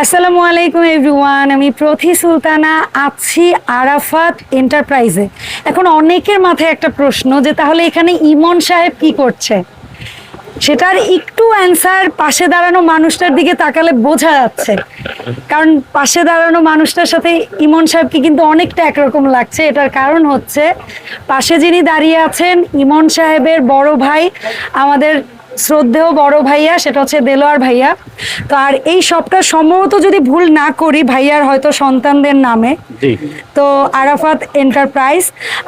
আসসালামু আলাইকুম এভরিওয়ান, আমি প্রথি সুলতানা আছি আরাফাত এন্টারপ্রাইজে। এখন অনেকের মাথায় একটা প্রশ্ন যে তাহলে এখানে ইমন সাহেব কি করছে? সেটার একটু অ্যান্সার পাশে দাঁড়ানো মানুষটার দিকে তাকালে বোঝা যাচ্ছে। কারণ পাশে দাঁড়ানো মানুষটার সাথে ইমন সাহেবকে কিন্তু অনেকটা একরকম লাগছে। এটার কারণ হচ্ছে পাশে যিনি দাঁড়িয়ে আছেন ইমন সাহেবের বড় ভাই আমাদের শ্রদ্ধেয় বড় ভাইয়া সেটা হচ্ছে দেলোয়ার ভাইয়া। তো আর এই সবটা সম্ভবত যদি ভুল না করি ভাইয়ার হয়তো সন্তানদের নামে। তো আরাফাত এন্টারপ্রাইজ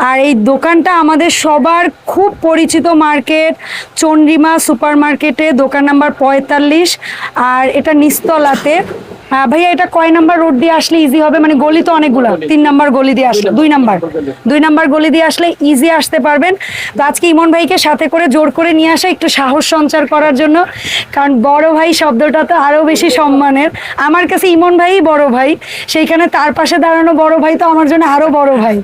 আর এই দোকানটা আমাদের সবার খুব পরিচিত মার্কেট চন্দ্রিমা সুপার মার্কেটে দোকান নাম্বার পঁয়তাল্লিশ আর এটা নিস্তলাতে। ভাইয়া এটা কয় নাম্বার রোড দিয়ে আসলে ইজি হবে? মানে গলি তো অনেকগুলো। তিন নাম্বার গলি দিয়ে আসলে। দুই নাম্বার। দুই নাম্বার গলি দিয়ে আসলে ইজি আসতে পারবেন। তো আজকে ইমন ভাইকে সাথে করে জোর করে নিয়ে আসা একটু সাহস সঞ্চার করার জন্য। কারণ বড় ভাই শব্দটা তো আরও বেশি সম্মানের। আমার কাছে ইমন ভাই বড় ভাই। সেইখানে তার পাশে দাঁড়ানো বড় ভাই তো আমার জন্য আরও বড় ভাই।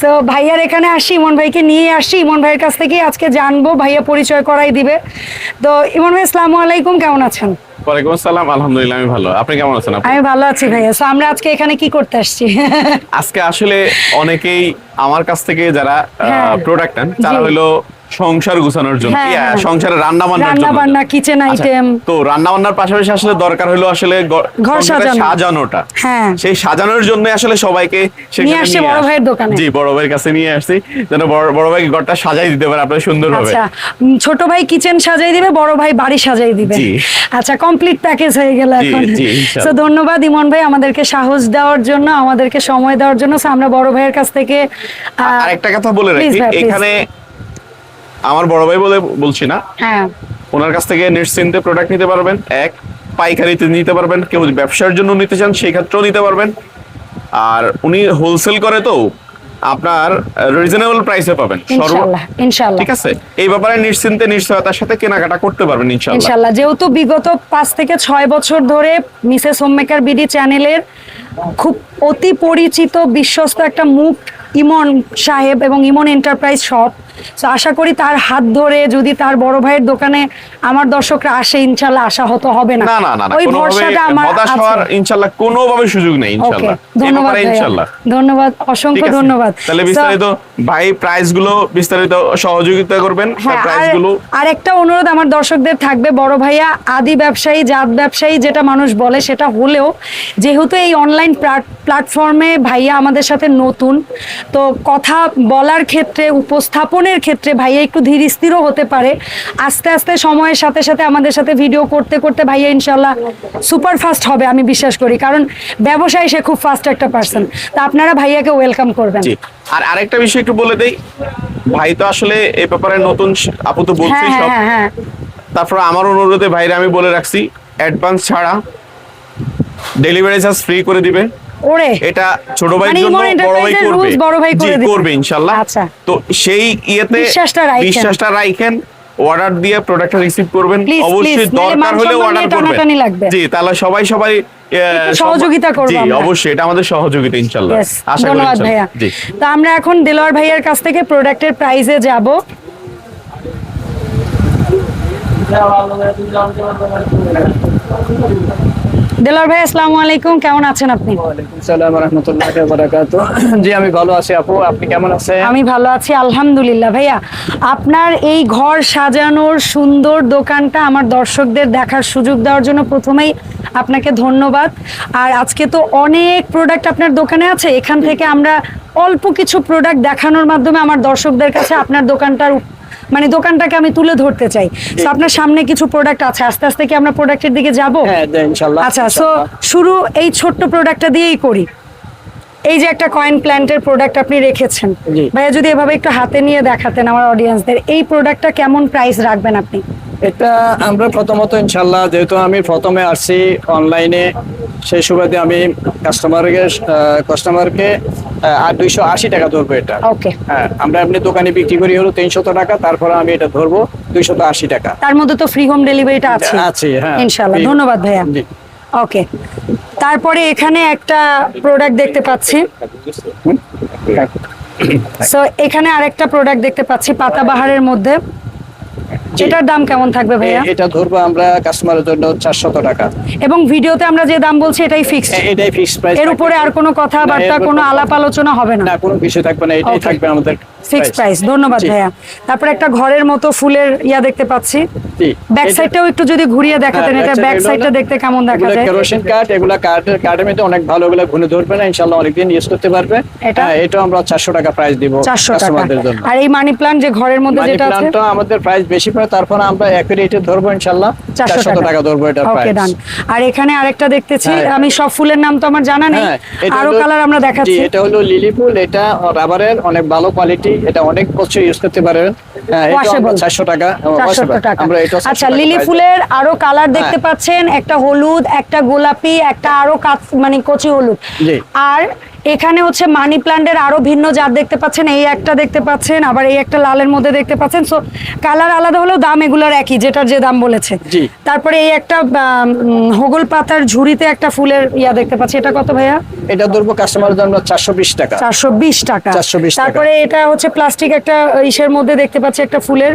তো ভাইয়ার এখানে আসছি ইমন ভাইকে নিয়ে আসছি। ইমন ভাইয়ের কাছ থেকে আজকে জানব ভাইয়া পরিচয় করাই দিবে। তো ইমন ভাই আসসালামু আলাইকুম। কেমন আছেন? ওয়ালাইকুম আসসালাম আলহামদুলিল্লাহ আমি ভালো। আপনি কেমন আছেন আপনি আমি ভালো আছি ভাইয়া। তো আমরা আজকে এখানে কি করতে আসছি? আজকে আসলে অনেকেই আমার কাছ থেকে যারা হ্যাঁ। প্রোডাক্ট নেন তারা হলো সংসার গুছানোর জন্য হ্যাঁ, হ্যাঁ। সংসারে রান্না বান্নার রান্না বান্না, আচ্ছা, item। তো রান্না বান্নার পাশাপাশি আসলে দরকার হলো আসলে ঘর সাজানোটা হ্যাঁ। সেই সাজানোর জন্য আসলে সবাইকে নিয়ে আসছে বড় ভাইয়ের দোকানে। জি বড় ভাইয়ের কাছে নিয়ে আসছি যেন বড় বড় ভাই ঘরটা সাজাই দিতে পারে আপনার সুন্দরভাবে আচ্ছা ছোট ভাই কিচেন সাজাই দিবে বড় ভাই বাড়ি সাজাই দিবে জি। আচ্ছা কমপ্লিট প্যাকেজ হয়ে গেল এখন। তো ধন্যবাদ ইমন ভাই আমাদেরকে সাহস দেওয়ার জন্য আমাদেরকে সময় দেওয়ার জন্য আমরা বড় ভাইয়ের কাছ থেকে আহ, আর একটা কথা বলে রাখি এখানে আমার বড় ভাই বলে বলছি না। হ্যাঁ। ওনার কাছ থেকে নিশ্চিন্তে প্রোডাক্ট নিতে পারবেন। এক পাইকারিতে নিতে পারবেন। কেউ ব্যবসার জন্য নিতে চান সেই ক্ষেত্রেও নিতে পারবেন। আর উনি হোলসেল করে তো আপনার রিজনেবল প্রাইসে পাবেন। ঠিক আছে? এই ব্যাপারে নিশ্চিন্তে নিশ্চয়তার সাথে কেনাকাটা করতে পারবেন ইনশাআল্লাহ। যেহেতু বিগত পাঁচ থেকে ছয় বছর ধরে মিসেস হোমমেকার বিডি চ্যানেলের খুব অতি পরিচিত বিশ্বস্ত একটা মুখ ইমন সাহেব এবং ইমন এন্টারপ্রাইজ শপ তো আশা করি তার হাত ধরে যদি তার বড় ভাইয়ের দোকানে আমার দর্শকরা আসে ইনশাল্লাহ আশা হতো হবে না। ওই ভরসাটা আমার হতাশ হওয়ার আছে ইনশাআল্লাহ কোনোভাবে সুযোগ নেই এই ধন্যবাদ অসংখ্য ধন্যবাদ। তাহলে বিস্তারিত ভাই প্রাইসগুলো বিস্তারিত সহযোগিতা করবেন হ্যাঁ প্রাইস আর- গুলো আর একটা অনুরোধ আমার দর্শকদের থাকবে বড় ভাইয়া আদি ব্যবসায়ী জাত ব্যবসায়ী যেটা মানুষ বলে সেটা হলেও যেহেতু এই অনলাইন প্ল্যাটফর্মে ভাইয়া আমাদের সাথে নতুন তো কথা বলার ক্ষেত্রে উপস্থাপনের ক্ষেত্রে ভাইয়া একটু ধীর স্থিরও হতে পারে। আস্তে আস্তে সময়ের সাথে সাথে আমাদের সাথে ভিডিও করতে করতে ভাইয়া ইনশাল্লাহ সুপার ফাস্ট হবে আমি বিশ্বাস করি। কারণ ব্যবসায়ী সে খুব ফাস্ট একটা পার্সন তা আপনারা ভাইয়াকে ওয়েলকাম করবেন। আর আরেকটা বিষয় একটু বলে দেই ভাই তো আসলে এই ব্যাপারে নতুন আপু তো বলছি হ্যাঁ সব। হ্যাঁ হ্যাঁ। তারপর আমার অনুরোধে ভাইরে আমি বলে রাখছি অ্যাডভান্স ছাড়া ডেলিভারি চার্জ ফ্রি করে দিবে ওরে এটা ছোট ভাইয়ের মানে জন্য বড় ভাই করবে। বড় ভাই করে করবে ইনশাআল্লাহ আচ্ছা। তো সেই ইয়েতে বিশ্বাসটা রাখেন। বিশ্বাসটা রাখেন অর্ডার দিয়ে প্রোডাক্টটা রিসিভ করবেন। অবশ্যই দরকার হলে অর্ডার করবেন। লাগবে। জি তাহলে সবাই সবাই আহ, সহযোগিতা করব জি অবশ্যই এটা আমাদের সহযোগিতা ইনশাআল্লাহ আশা করি ধন্যবাদ ভাইয়া। তো আমরা এখন দেলোয়ার ভাইয়ার কাছ থেকে প্রোডাক্টের প্রাইসে যাব। দেলোয়ার ভাই আসসালামু আলাইকুম। কেমন আছেন আপনি? জি আমি ভালো আছি আপু। আপনি কেমন আছেন? আমি ভালো আছি আলহামদুলিল্লাহ। ভাইয়া আপনার এই ঘর সাজানোর সুন্দর দোকানটা আমার দর্শকদের দেখার সুযোগ দেওয়ার জন্য প্রথমেই আপনাকে ধন্যবাদ। আর আজকে তো অনেক প্রোডাক্ট আপনার দোকানে আছে। এখান থেকে আমরা অল্প কিছু প্রোডাক্ট দেখানোর মাধ্যমে আমার দর্শকদের কাছে আপনার দোকানটার মানে দোকানটাকে আমি তুলে ধরতে চাই। তো আপনার সামনে কিছু প্রোডাক্ট আছে। আস্তে আস্তে কি আমরা প্রোডাক্টের দিকে যাব? হ্যাঁ দেন আচ্ছা সো শুরু এই ছোট্ট প্রোডাক্টটা দিয়েই করি। এই যে একটা কয়েন প্ল্যান্টের প্রোডাক্ট আপনি রেখেছেন। ভাইয়া যদি এভাবে একটু হাতে নিয়ে দেখাতেন আমার অডিয়েন্সদের এই প্রোডাক্টটা কেমন প্রাইস রাখবেন আপনি? এটা আমরা প্রথমত ইনশাআল্লাহ যেহেতু আমি প্রথমে আসছি অনলাইনে সেই সুবাদে আমি কাস্টমারকে কাস্টমারকে আর দুইশো আশি টাকা ধরবো এটা। ওকে হ্যাঁ আমরা এমনি দোকানে বিক্রি করি হলো তিনশো টাকা তারপর আমি এটা ধরবো দুইশত আশি টাকা। তার মধ্যে তো ফ্রি হোম ডেলিভারিটা আছে। আছে, হ্যাঁ। ইনশাআল্লাহ Free- ধন্যবাদ ভাইয়া। ওকে তারপরে এখানে একটা প্রোডাক্ট দেখতে পাচ্ছি। সো এখানে আরেকটা প্রোডাক্ট দেখতে পাচ্ছি পাতাবাহারের মধ্যে। এটার দাম কেমন থাকবে ভাইয়া? এটা ধরবো আমরা কাস্টমারের জন্য 400 টাকা। এবং ভিডিওতে আমরা যে দাম বলছি এটাই ফিক্সড এটাই ফিক্সড প্রাইস এর উপরে আর কোনো কথাবার্তা কোনো আলাপ আলোচনা হবে না? না কোনো বিষয় থাকবে না এটাই থাকবে আমাদের ফিক্স প্রাইস ধন্যবাদ ভাইয়া। তারপরে একটা ঘরের মতো ফুলের ইয়া দেখতে পাচ্ছি। ব্যাক সাইডটাও একটু যদি ঘুরিয়ে দেখাতেন হ্যাঁ, এটা ব্যাক সাইডটা দেখতে কেমন দেখা যায় কেরোসিন কাঠ এগুলা কাঠের মধ্যে অনেক ভালো এগুলো ঘুরে ধরবে না অনেকদিন ইউজ করতে পারবে। এটা? হ্যাঁ, এটাও আমরা চারশো টাকা প্রাইস দিব চারশো টাকা। আর এই মানি যে ঘরের মধ্যে যেটা আছে? আমাদের প্রাইস বেশি পড়ে তারপর আমরা ধরবো চারশো চারশো টাকা। ধরবো এটা ওকে ডান আর এখানে আরেকটা দেখতেছি হ্যাঁ। আমি সব ফুলের নাম তো আমার জানা নেই। আরও কালার আমরা দেখাচ্ছি। এটা হলো লিলি ফুল এটা রাবারের অনেক ভালো কোয়ালিটি এটা অনেক বছর ইউজ করতে পারবেন হ্যাঁ, চারশো টাকা। আচ্ছা লিলি ফুলের আরও কালার দেখতে হ্যাঁ। পাচ্ছেন একটা হলুদ একটা গোলাপি একটা আরও কাচ- মানে কচি হলুদ। আর এখানে হচ্ছে মানি প্লান্টের আরও ভিন্ন জাত দেখতে পাচ্ছেন। এই একটা দেখতে পাচ্ছেন আবার এই একটা লালের মধ্যে দেখতে পাচ্ছেন। সো কালার আলাদা হলেও দাম এগুলোর একই যেটার যে দাম বলেছে। তারপরে এই একটা হোগল পাতার ঝুড়িতে একটা ফুলের ইয়া দেখতে পাচ্ছি। এটা কত ভাইয়া? এটা ধরবো কাস্টমারের জন্য চারশো বিশ টাকা। চারশো বিশ টাকা। 420 টাকা। তারপরে এটা হচ্ছে প্লাস্টিক একটা ইসের মধ্যে দেখতে পাচ্ছি একটা ফুলের।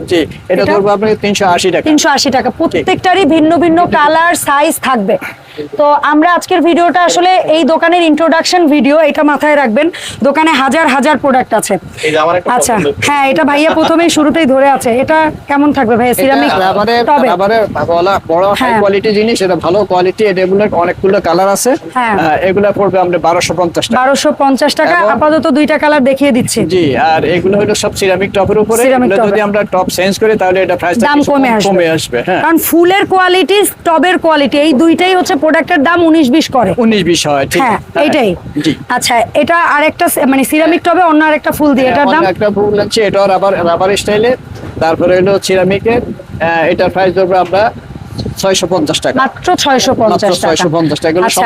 এটা ধরবো আপনাকে তিনশো আশি টাকা। তিনশো আশি টাকা। প্রত্যেকটারই ভিন্ন ভিন্ন কালার সাইজ থাকবে। তো আমরা আজকের ভিডিওটা আসলে এই দোকানের ইন্ট্রোডাকশন ভিডিও এটা মাথায় রাখবেন দোকানে হাজার হাজার প্রোডাক্ট আছে। আচ্ছা হ্যাঁ এটা ভাইয়া প্রথমেই শুরুতেই ধরে আছে। এটা কেমন থাকবে ভাইয়া? সিরামিক এটা বড় হাই হ্যাঁ। কোয়ালিটি জিনিস এটা ভালো কোয়ালিটি এটা অনেকগুলো কালার আছে। হ্যাঁ। এগুলা পড়বে টাকা। আপাতত দুইটা কালার দেখিয়ে দিচ্ছি। জি আর এগুলো হলো সব সিরামিক টপের উপরে। যদি আমরা টপ চেঞ্জ করি তাহলে এটা প্রাইস দাম কমে আসবে কমে আসবে। হ্যাঁ। কারণ ফুলের কোয়ালিটি টবের কোয়ালিটি এই দুইটাই হচ্ছে প্রোডাক্টের দাম উনিশ বিশ করে। উনিশ বিশ হয় ঠিক। হ্যাঁ এইটাই। জি। আচ্ছা এটা আরেকটা মানে সিরামিক টবে অন্য আরেকটা ফুল দিয়ে এটার দাম? একটা ফুল আছে এটাও রাবার রাবার স্টাইলে তারপরে হলো সিরামিকের এটার প্রাইস ধরবো আমরা ছয়শো পঞ্চাশ টাকা। মাত্র ছয়শো পঞ্চাশ মাত্র টাকা। 650 টাকা, এগুলো আচ্ছা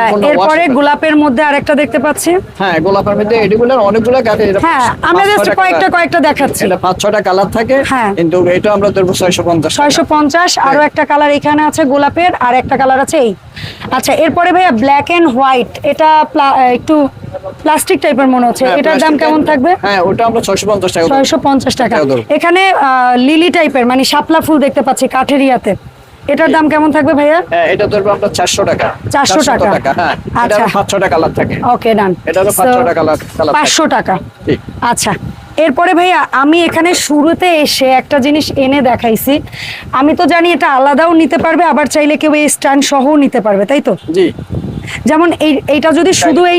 গোলাপের মধ্যে আরেকটা দেখতে পাচ্ছি। হ্যাঁ গোলাপের মধ্যে অনেকগুলো হ্যাঁ আমরা জাস্ট কয়েকটা কয়েকটা দেখাচ্ছি। এটা পাঁচ ছটা কালার থাকে হ্যাঁ। কিন্তু এটা আমরা ধরবো ছয়শো পঞ্চাশ ছয়শো পঞ্চাশ আরও একটা কালার এখানে আছে গোলাপের আর একটা কালার আছে এই। আচ্ছা এরপরে ভাইয়া ব্ল্যাক এন্ড হোয়াইট এটা একটু প্লাস্টিক টাইপের মনে হচ্ছে। এটার দাম কেমন থাকবে? হ্যাঁ ওটা আমরা টাকা টাকা। টাকা এখানে লিলি টাইপের মানে শাপলা ফুল দেখতে পাচ্ছি কাঠের ইয়াতে এটার দাম কেমন থাকবে ভাইয়া? হ্যাঁ, এটা ধরবো আমরা চারশো টাকা। 400 টাকা। হ্যাঁ। এটা আচ্ছা। পাঁচ ছটা থাকে। ওকে ডান পাঁচ ছটা কালার কালার পাঁচশো টাকা। ঠিক। আচ্ছা। এরপরে ভাইয়া আমি এখানে শুরুতে এসে একটা জিনিস এনে দেখাইছি। আমি তো জানি এটা আলাদাও নিতে পারবে আবার চাইলে কেউ এই স্ট্যান্ড সহও নিতে পারবে তাই তো? জি। যেমন এই এইটা যদি শুধু এই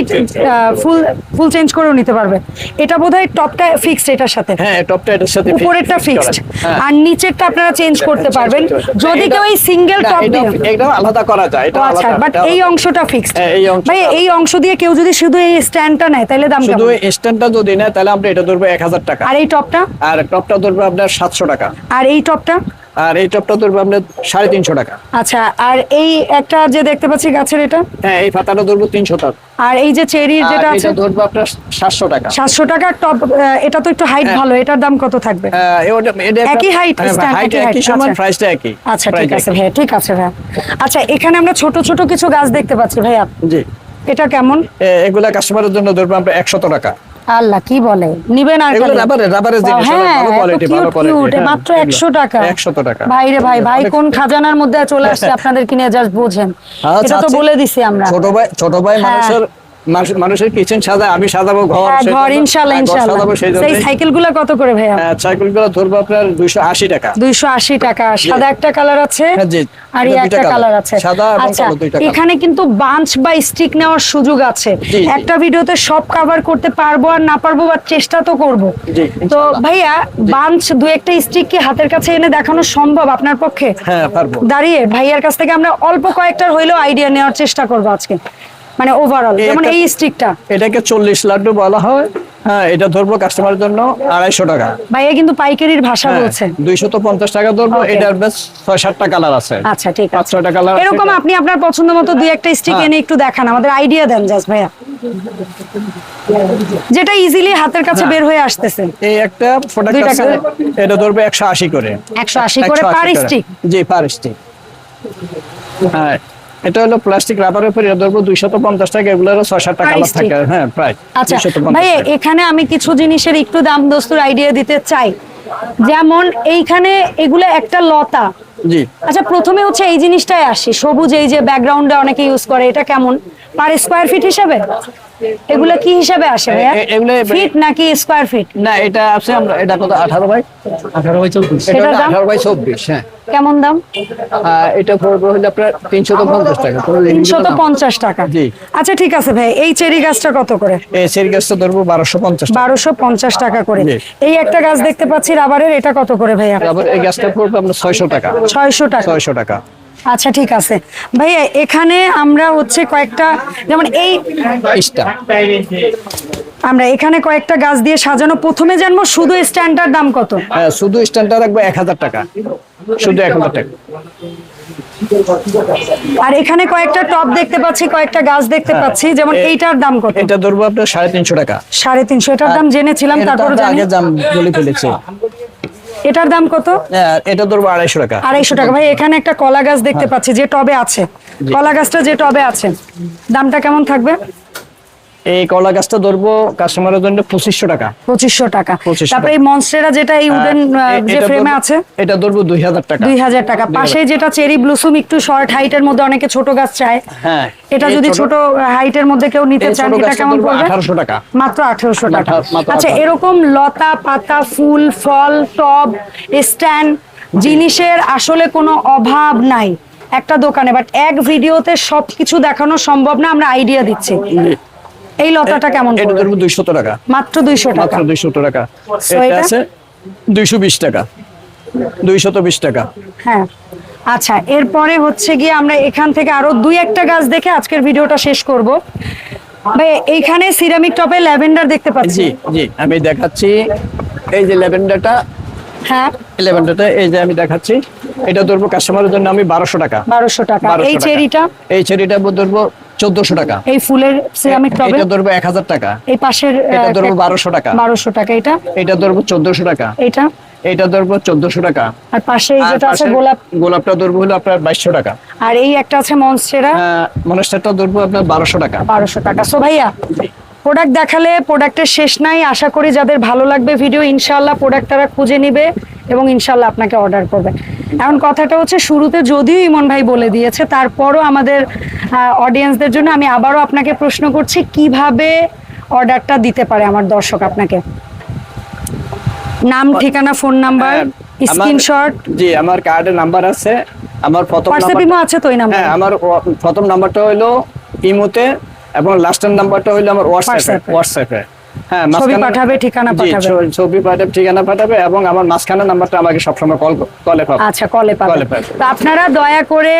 ফুল ফুল চেঞ্জ করেও নিতে পারবে। এটা বোধহয় টপটা ফিক্সড এটার সাথে। হ্যাঁ টপটা এটার সাথে উপরেরটা ফিক্সড হ্যাঁ। আর নিচেরটা আপনারা চেঞ্জ করতে পারবেন। যদি কেউ এই সিঙ্গেল টপ দিয়ে এটা আলাদা করা যায় এটা আচ্ছা বাট এই অংশটা ফিক্সড হ্যাঁ, এই ভাই এই অংশ দিয়ে কেউ যদি শুধু এই স্ট্যান্ডটা নেয় তাহলে দাম শুধু কেমন? স্ট্যান্ডটা যদি নেয় তাহলে আমরা এটা ধরবো এক হাজার টাকা। আর এই টপটা আর টপটা ধরবো আপনার সাতশো টাকা। আর এই টপটা আর এই টপটা ধরবো আপনার সাড়ে তিনশো টাকা। আচ্ছা আর এই একটা যে দেখতে পাচ্ছি গাছের এটা? হ্যাঁ এই পাতাটা ধরবো তিনশো টাকা। আর এই যে চেরির যেটা আছে? ধরবো আপনার সাতশো টাকা। সাতশো টাকার টপ এটা তো একটু হাইট হ্যাঁ। ভালো এটার দাম কত থাকবে? হ্যাঁ, একই height, হ্যাঁ, stand height একই সমান আচ্ছা। প্রাইসটা একই। আচ্ছা ঠিক আছে। ভাইয়া ঠিক আছে ভাইয়া। আচ্ছা এখানে আমরা ছোট ছোট কিছু গাছ দেখতে পাচ্ছি ভাইয়া। জি। এটা কেমন? এগুলা কাস্টমারের জন্য ধরবো আমরা একশত টাকা। আল্লাহ কি বলে? নিবেন আর এগুলো রাবারের রাবারের জিনিস হ্যাঁ, ভালো কোয়ালিটি ভালো কোয়ালিটি মাত্র একশো টাকা। একশত টাকা। ভাই রে ভাই ভাই কোন খাজানার মধ্যে চলে আসছে আপনাদের কিনে জাস্ট বোঝেন। হ্যাঁ, এটা তো বলে দিছি আমরা। ছোট ভাই ছোট ভাই হ্যাঁ। মানুষের মানুষ- মানুষের কিচেন সাজা আমি সাজাবো ঘর হ্যাঁ, ঘর হ্যাঁ, ইনশাল্লাহ সাজাবো সেই কত করে ভাইয়া? সাইকেলগুলো ধরবো আপনার দুইশো আশি টাকা। দুইশো আশি টাকা। সাদা একটা কালার আছে হ্যাঁ, জি। আর একটা। কালার আছে। সাদা এবং আচ্ছা কালো দুইটা। এখানে কিন্তু বাঞ্চ বা স্টিক নেওয়ার সুযোগ আছে। একটা ভিডিওতে সব কভার করতে পারব আর না পারব বা চেষ্টা তো করব। তো ভাইয়া বাঞ্চ দু একটা স্টিক কি হাতের কাছে এনে দেখানো সম্ভব আপনার পক্ষে? হ্যাঁ পারব। দাঁড়িয়ে ভাইয়ার কাছ থেকে আমরা অল্প কয়েকটার হইলেও আইডিয়া নেওয়ার চেষ্টা করব আজকে। মানে ওভারঅল যেমন এই স্টিকটা এটাকে চল্লিশ লাড্ডু বলা হয়। হ্যাঁ এটা ধরবো কাস্টমারের জন্য আড়াইশো টাকা। ভাইয়া কিন্তু পাইকারির ভাষা হ্যাঁ, বলছে দুইশো তো পঞ্চাশ টাকা ধরবো এটার বেশ ছয় সাতটা কালার আছে। আচ্ছা ঠিক আছে। পাঁচ ছয়টা কালার এরকম আপনি আপনার পছন্দ মতো দুই একটা স্টিক হ্যাঁ। এনে একটু দেখান আমাদের আইডিয়া দেন জাস্ট ভাইয়া। যেটা ইজিলি হাতের কাছে হ্যাঁ। বের হয়ে আসতেছে। এই একটা প্রোডাক্ট আছে এটা ধরবে একশো আশি করে। 180 করে 180 per stick? জি পার স্টিক হ্যাঁ এটা হলো প্লাস্টিক রাবারের উপরে ধরবো দুইশত পঞ্চাশ টাকা এগুলোর Per কালার থাকে। হ্যাঁ প্রায় আচ্ছা ভাই এখানে আমি কিছু জিনিসের একটু দাম দস্তুর আইডিয়া দিতে চাই। যেমন এইখানে এগুলো একটা লতা। জি। আচ্ছা প্রথমে হচ্ছে এই জিনিসটাই আসি। সবুজ এই যে ব্যাকগ্রাউন্ডে অনেকে ইউজ করে এটা কেমন? পার স্কোয়ার ফিট হিসেবে? এগুলো কি হিসেবে আসে ভাইয়া? ফিট নাকি স্কোয়ার ফিট না এটা আছে আমরা এটা কত? আঠারো বাই আঠারো বাই চব্বিশ। এটা এটার দাম? আঠারো বাই চব্বিশ হ্যাঁ। কেমন দাম? এটা পড়বে হলে আপনার তিনশো পঞ্চাশ টাকা। কোনো তিনশো তো দাম। পঞ্চাশ টাকা। জি। আচ্ছা ঠিক আছে ভাই এই চেরি গাছটা কত করে? এই সেরি গাছটা ধরবো বারোশো পঞ্চাশ টাকা। বারোশো পঞ্চাশ টাকা করে। এই একটা গাছ দেখতে পাচ্ছি রাবারের এটা কত করে ভাইয়া? আবার এই গাছটা পড়বে আপনার ছয়শো টাকা। ছয়শো টাকা। ছয়শো টাকা। আচ্ছা ঠিক আছে। ভাইয়া এখানে আমরা হচ্ছে কয়েকটা যেমন এই আমরা এখানে কয়েকটা গাছ দিয়ে সাজানো। প্রথমে জানব শুধু স্ট্যান্ডার্ড দাম কত? হ্যাঁ শুধু স্ট্যান্ডটা রাখব এক হাজার টাকা। শুধু এক হাজার টাকা। আর এখানে কয়েকটা টপ দেখতে পাচ্ছি কয়েকটা গাছ দেখতে পাচ্ছি। যেমন এইটার দাম কত? এটা ধরবো আপনার সাড়ে তিনশো টাকা। সাড়ে তিনশো। এটার দাম জেনেছিলাম তারপর আগে দাম বলে ফেলেছি। এটার দাম কত? হ্যাঁ, এটা ধরবো আড়াইশো টাকা। আড়াইশো টাকা। ভাই এখানে একটা কলা গাছ দেখতে পাচ্ছি যে টবে আছে। কলা গাছটা যে টবে আছে দামটা কেমন থাকবে? এই কলা গাছটা ধরবো কাস্টমারের জন্য পঁচিশশো টাকা। পঁচিশশো টাকা। তারপরে এই মনস্টেরা যেটা এই উডেন যে ফ্রেমে আছে? এটা ধরবো দুই হাজার টাকা। দুই হাজার টাকা। পাশে যেটা চেরি ব্লুসুম একটু শর্ট হাইটের মধ্যে অনেকে ছোট গাছ চায়। হ্যাঁ এটা যদি ছোট হাইটের মধ্যে কেউ নিতে চান এটা কেমন পড়বে? আঠারোশো টাকা। মাত্র আঠেরোশো টাকা। মাত্র- মাত্র আচ্ছা এরকম লতা পাতা ফুল ফল টব স্ট্যান্ড জিনিসের আসলে কোনো অভাব নাই। একটা দোকানে বাট এক ভিডিওতে সবকিছু দেখানো সম্ভব না আমরা আইডিয়া দিচ্ছি। এই লতাটা কেমন এটা? ধরবো দুইশত টাকা। মাত্র দুইশো টাকা। মাত্র দুইশত টাকা। So এটা? আছে দুইশো বিশ টাকা। দুইশত বিশ টাকা। হ্যাঁ। আচ্ছা এরপরে হচ্ছে গিয়ে আমরা এখান থেকে আরও দুই একটা গাছ দেখে আজকের ভিডিওটা শেষ করব। ভাই এইখানে সিরামিক টপে ল্যাভেন্ডার দেখতে পাচ্ছি। জি জি আমি দেখাচ্ছি। এই যে ল্যাভেন্ডারটা হ্যাঁ। ল্যাভেন্ডারটা এই যে আমি দেখাচ্ছি এটা ধরবো কাস্টমারের জন্য আমি বারোশো টাকা। বারোশো টাকা। এই চেরিটা? এই চেরিটা ধরবো টাকা। এই ফুলের সিরামিক টবে এটা ধরবো এক হাজার টাকা। এই পাশের এটা ধরবো 1200 টাকা। বারোশো টাকা এটা। এটা ধরবো চোদ্দশো টাকা। এটা। এটা ধরবো চোদ্দশো টাকা। আর পাশে এই যেটা আছে গোলাপ গোলাপটা ধরবো হলো আপনার বাইশশো টাকা। আর এই একটা আছে মনস্টেরা মনস্টারটা ধরবো আপনার বারোশো টাকা। টাকা। সো ভাইয়া প্রোডাক্ট দেখালে প্রোডাক্টের শেষ নাই। আশা করি যাদের ভালো লাগবে ভিডিও ইনশাল্লাহ প্রোডাক্ট তারা খুঁজে নিবে এবং ইনশাল্লাহ আপনাকে অর্ডার করবে। এখন কথাটা হচ্ছে শুরুতে যদিও ইমন ভাই বলে দিয়েছে তারপরও আমাদের অডিয়েন্সদের জন্য আমি আবারও আপনাকে প্রশ্ন করছি কীভাবে অর্ডারটা দিতে পারে আমার দর্শক আপনাকে? নাম ঠিকানা ফোন নাম্বার স্ক্রিনশট জি আমার কার্ডের নাম্বার আছে আমার প্রথম নাম্বার আছে তো এই নাম্বার? হ্যাঁ আমার প্রথম নাম্বারটা হলো ইমোতে এবং লাস্টের নাম্বারটা হলো আমার হোয়াটসঅ্যাপে হোয়াটসঅ্যাপে। হ্যাঁ ছবি পাঠাবে, ঠিকানা পাঠাবে। ছবি পাঠাবে ঠিকানা পাঠাবে এবং আমার মাঝখানে নাম্বারটা আমাকে সবসময় কল কলে পাবে আচ্ছা কলে। তো আপনারা দয়া করে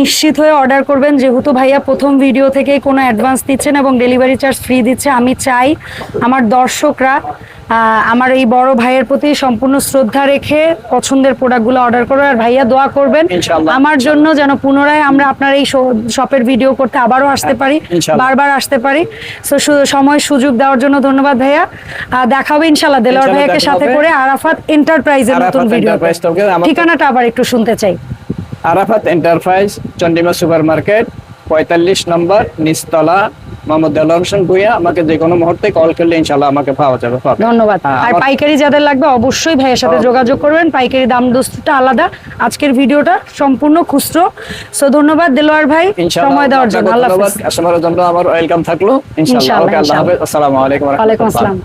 নিশ্চিত হয়ে অর্ডার করবেন যেহেতু ভাইয়া প্রথম ভিডিও থেকেই কোনো অ্যাডভান্স দিচ্ছেন এবং ডেলিভারি চার্জ ফ্রি দিচ্ছে আমি চাই আমার দর্শকরা আমার এই বড় ভাইয়ের প্রতি সম্পূর্ণ শ্রদ্ধা রেখে পছন্দের প্রোডাক্টগুলো অর্ডার করবে আর ভাইয়া দোয়া করবেন আমার জন্য যেন পুনরায় আমরা আপনার এই শপের ভিডিও করতে আবারও আসতে পারি বারবার আসতে পারি। সো সময় সুযোগ দেওয়ার জন্য ধন্যবাদ ভাইয়া। দেখা হবে ইনশাল্লাহ দেলোয়ার ভাইয়াকে সাথে করে আরাফাত এন্টারপ্রাইজের নতুন ভিডিও ঠিকানাটা আবার একটু শুনতে চাই। Arafat enterprise Chandima super market পঁয়তাল্লিশ নম্বর নিচতলা মোহাম্মদ দেলোয়ার হোসেন ভুইয়া আমাকে যে কোনো মুহূর্তে কল করলে ইনশাল্লাহ আমাকে পাওয়া যাবে। ধন্যবাদ। আর পাইকারি যাদের লাগবে অবশ্যই ভাইয়ের সাথে যোগাযোগ করবেন। পাইকারি দাম দোস্তটা আলাদা। আজকের ভিডিওটা সম্পূর্ণ খুচরো। সো ধন্যবাদ দেলোয়ার ভাই। সময় দেওয়ার জন্য। আল্লাহ হাফেজ। কাস্টমারের জন্য আমার ওয়েলকাম থাকল ইনশাআল্লাহ। ইনশাআল্লাহ, আল্লাহ হাফেজ। আসসালামু আলাইকুম। ওয়া ওয়ালাইকুম আসসালাম।